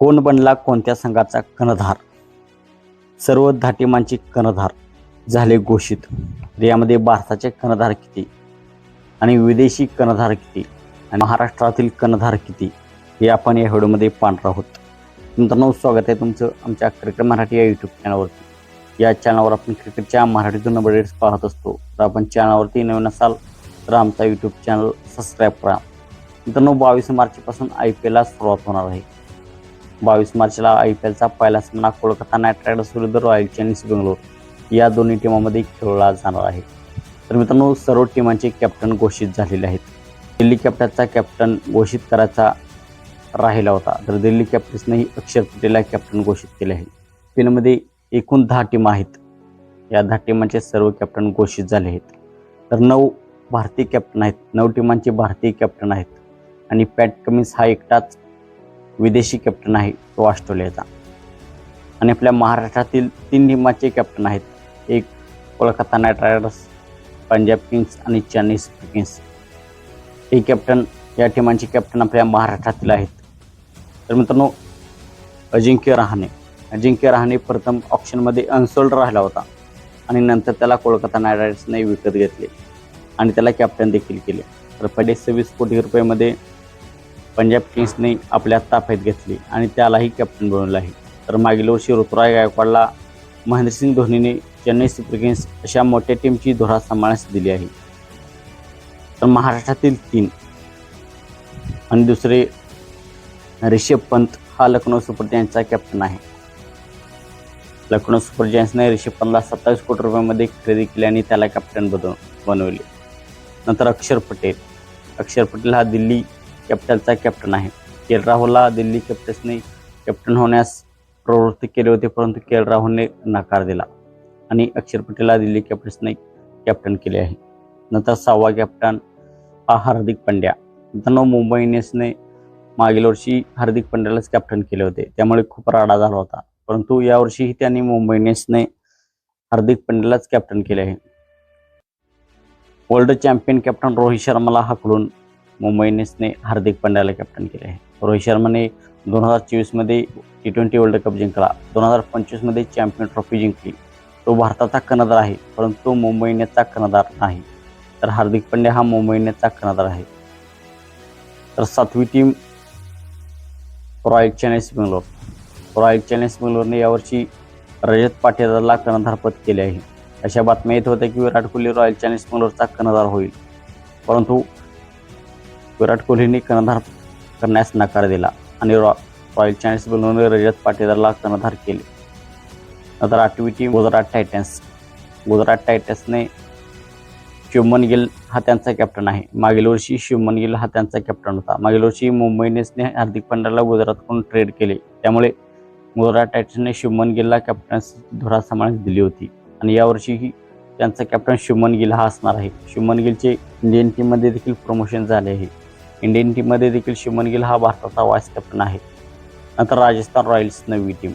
कोण बनला कोणत्या संघाचा कर्णधार? सर्व धाटिमांचे कर्णधार झाले घोषित. यामध्ये भारताचे कर्णधार किती? आणि विदेशी कर्णधार किती? आणि महाराष्ट्रातील कर्णधार किती? हे आपण या व्हिडिओमध्ये पाहणार आहोत. मित्रांनो स्वागत आहे तुमचं आमच्या क्रिकेट मराठी या यूट्यूब चॅनलवरती या चॅनलवर आपण क्रिकेटच्या मराठीतून अपडेट्स पाहत असतो. तर आपण चॅनलवरती नवीन असाल तर आमचा यूट्यूब चॅनल सबस्क्राईब करा. मित्रांनो बावीस मार्चपासून आय पी एलला सुरुवात होणार आहे. बावीस मार्चला आय पी एलचा पहिला सामना कोलकाता नाईट रायडर्स विरुद्ध रॉयल चॅलेंजर्स बेंगलोर या दोन्ही टीमामध्ये खेळला जाणार आहे. तर मित्रांनो सर्व टीमांचे कॅप्टन घोषित झालेले आहेत. दिल्ली कॅप्टनचा कॅप्टन घोषित करायचा राहिला होता. तर दिल्ली कॅप्टन्सनेही अक्षर पटेलला कॅप्टन घोषित केले आहे? पीएलमध्ये एकूण दहा टीम आहेत. या दहा टीमांचे सर्व कॅप्टन घोषित झाले आहेत. तर नऊ भारतीय कॅप्टन आहेत. नऊ टीमांचे भारतीय कॅप्टन आहेत. आणि पॅट कमिन्स हा एकटाच विदेशी कॅप्टन आहे तो ऑस्ट्रेलियाचा. आणि आपल्या महाराष्ट्रातील तीन निमाचे कॅप्टन आहेत. एक Kolkata Knight Riders Punjab Kings आणि चेन्नई सुपर किंग्स. हे कॅप्टन या टीमांचे कॅप्टन आपल्या महाराष्ट्रातील आहेत. तर मित्रांनो अजिंक्य रहाणे. अजिंक्य रहाणे प्रथम ऑप्शनमध्ये अनसोल्ड राहिला होता. आणि नंतर त्याला कोलकाता नाईट रायडर्सने विकत घेतले. आणि त्याला कॅप्टन देखील केले. तर पहिले सव्वीस कोटी रुपयामध्ये पंजाब किंग्सने आपल्या ताफ्यात घेतली आणि त्यालाही कॅप्टन बनवलं आहे. तर मागील वर्षी ऋतुराय गायकवाडला महेंद्रसिंग धोनीने चेन्नई सुपर किंग्स अशा मोठ्या टीमची धुरा सांभाळण्यास दिली आहे. तर महाराष्ट्रातील तीन आणि दुसरे रिषभ पंत हा लखनौ सुपर जायंट्सचा कॅप्टन आहे. लखनौ सुपर जायंट्सने रिषभ पंतला सत्तावीस कोटी रुपयामध्ये खरेदी केली आणि त्याला कॅप्टन बनव बनवले. नंतर अक्षर पटेल. अक्षर पटेल हा दिल्ली कॅपिटलचा कॅप्टन आहे. के. एल राहुलला दिल्ली कॅपिटल्सने कॅप्टन होण्यास प्रवृत्ती केली होती परंतु के. एल राहुलने नकार दिला आणि अक्षर पटेलला दिल्ली कॅपिटल्सने कॅप्टन केले आहे. नंतर सहावा कॅप्टन हा हार्दिक पंड्या. मित्रांनो मुंबई इंडियन्सने मागील वर्षी हार्दिक पंड्यालाच कॅप्टन केले होते. त्यामुळे खूप राडा झाला होता. परंतु यावर्षीही त्यांनी मुंबई इंडियन्सने हार्दिक पंड्यालाच कॅप्टन केले आहे. वर्ल्ड चॅम्पियन कॅप्टन रोहित शर्माला हाकलून मुंबई इंडियन्सने हार्दिक पंड्याला कॅप्टन केले आहे. रोहित शर्माने दोन हजार चोवीसमध्ये टी ट्वेंटी वर्ल्ड कप जिंकला. दोन हजार पंचवीसमध्ये चॅम्पियन ट्रॉफी जिंकली. तो भारताचा कर्णधार आहे परंतु मुंबई इंडियन्सचा कर्णधार नाही. तर हार्दिक पंड्या हा मुंबई इंडियन्सचा कर्णधार आहे. तर सातवी team Royal Challengers Bangalore Royal Challengers बेंगलोरने यावर्षी रजत पाटीदारला कर्णधारपद केले आहे. अशा बातम्या येत होत्या की विराट कोहली रॉयल चॅलेंजर्स बेंगलोरचा कर्णधार होईल. परंतु विराट कोहलीने कर्णधार करण्यास नकार दिला आणि रॉ रॉयल चॅलेंजर्स बनवून रजत पाटीदारला कर्णधार केले. नंतर आठवी टीम गुजरात टायटन्स गुजरात टायटन्सने शुभमन गिल हा त्यांचा कॅप्टन आहे. मागील वर्षी शुभमन गिल हा त्यांचा कॅप्टन होता. मागील वर्षी मुंबई इंडियन्सने हार्दिक पंड्याला गुजरातकडून ट्रेड केले. त्यामुळे गुजरात टायटन्सने शुभमन गिलला कॅप्टन्स धुरा सांभाळण्यास दिली होती. आणि यावर्षीही त्यांचा कॅप्टन शुभमन गिल हा असणार आहे. शुभमन गिलचे इंडियन टीममध्ये देखील प्रमोशन झाले आहे. इंडियन टीममध्ये देखील शुभमन गिल हा भारताचा वाईस कॅप्टन आहे. नंतर राजस्थान रॉयल्स नवी टीम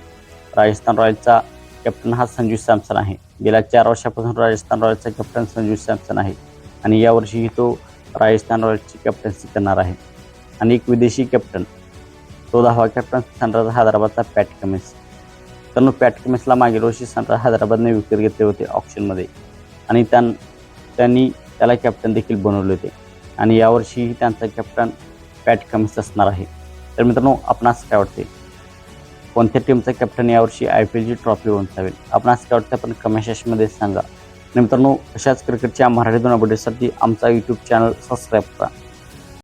राजस्थान रॉयल्सचा कॅप्टन हा संजू सॅमसन आहे. गेल्या चार वर्षापासून राजस्थान रॉयल्सचा कॅप्टन संजू सॅमसन आहे. आणि यावर्षीही तो राजस्थान रॉयल्सची कॅप्टन्सी करणार आहे. आणि एक विदेशी कॅप्टन तो दहावा कॅप्टन सनरायझर हैदराबादचा पॅट कमिन्स. तर पॅट कमिन्सला मागील वर्षी सनरायझर हैदराबादने विकत घेतले होते ऑप्शनमध्ये आणि त्यां त्यांनी त्याला कॅप्टन देखील बनवले होते. आणि यावर्षीही त्यांचा कॅप्टन पॅट कमिन्स असणार आहे. तर मित्रांनो आपणास काय वाटते कोणत्या टीमचा कॅप्टन यावर्षी आय पी एलची ट्रॉफी उंचावेल? आपणास काय वाटतं पण कमेंट सेक्शनमध्ये सांगा. आणि मित्रांनो अशाच क्रिकेटच्या मराठीतून अपडेटसाठी आमचा यूट्यूब चॅनल सबस्क्राईब करा.